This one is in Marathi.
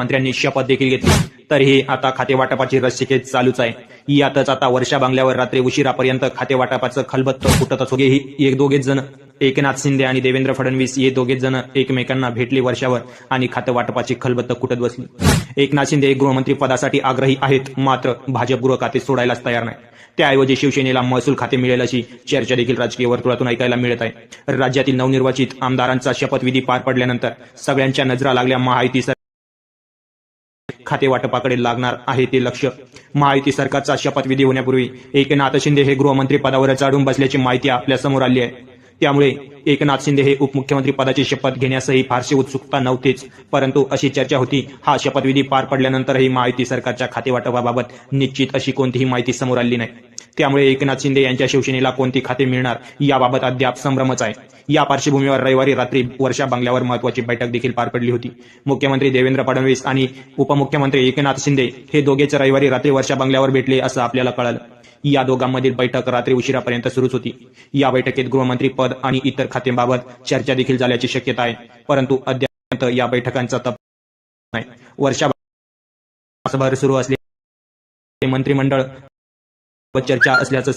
मंत्र्यांनी शपथ देखील घेतली. तरीही आता खाते वाटपाची रस्सीखेच चालूच आहे. यातच आता वर्षा बांगल्यावर रात्री उशिरापर्यंत खातेवाटपाचं खलबत्त फुटत असो. ही एक दोघेच जण एकनाथ शिंदे आणि देवेंद्र फडणवीस हे दोघेच जण एकमेकांना भेटले वर्षावर आणि खातं वाटपाची खलबत्त कुटत बसली. एकनाथ शिंदे गृहमंत्री पदासाठी आग्रही आहेत मात्र भाजप गृह खाते सोडायलाच तयार नाही. त्याऐवजी शिवसेनेला महसूल खाते मिळेल अशी चर्चा देखील राजकीय वर्तुळातून ऐकायला मिळत आहे. राज्यातील नवनिर्वाचित आमदारांचा शपथविधी पार पडल्यानंतर सगळ्यांच्या नजरा लागल्या महायुती खातेवाटपाकडे खाते वाटपाकडे लागणार आहे ते लक्ष. महायुती सरकारचा शपथविधी होण्यापूर्वी एकनाथ शिंदे हे गृहमंत्री पदावर चढून बसल्याची माहिती आपल्यासमोर आली आहे. त्यामुळे एकनाथ शिंदे हे उपमुख्यमंत्री पदाची शपथ घेण्यासही फारशी उत्सुकता नव्हतीच परंतु अशी चर्चा होती. हा शपथविधी पार पडल्यानंतरही महायुती सरकारच्या खातेवाटपाबाबत निश्चित अशी कोणतीही माहिती समोर आली नाही. त्यामुळे एकनाथ शिंदे यांच्या शिवसेनेला कोणती खाते मिळणार याबाबत अद्याप संभ्रमच आहे. या पार्श्वभूमीवर रविवारी रात्री वर्षा बंगल्यावर महत्वाची बैठक देखील पार पडली होती. मुख्यमंत्री देवेंद्र फडणवीस आणि उपमुख्यमंत्री एकनाथ शिंदे हे दोघेच रविवारी रात्री वर्षा बंगल्यावर भेटले असं आपल्याला कळालं. या दोघांमधील बैठक रात्री उशिरापर्यंत सुरूच होती. या बैठकीत गृहमंत्री पद आणि इतर खात्यांबाबत चर्चा देखील झाल्याची शक्यता आहे. परंतु अद्याप या बैठकांचा तप नाही. वर्षा सुरू असले मंत्रिमंडळ व चर्चा असल्याचं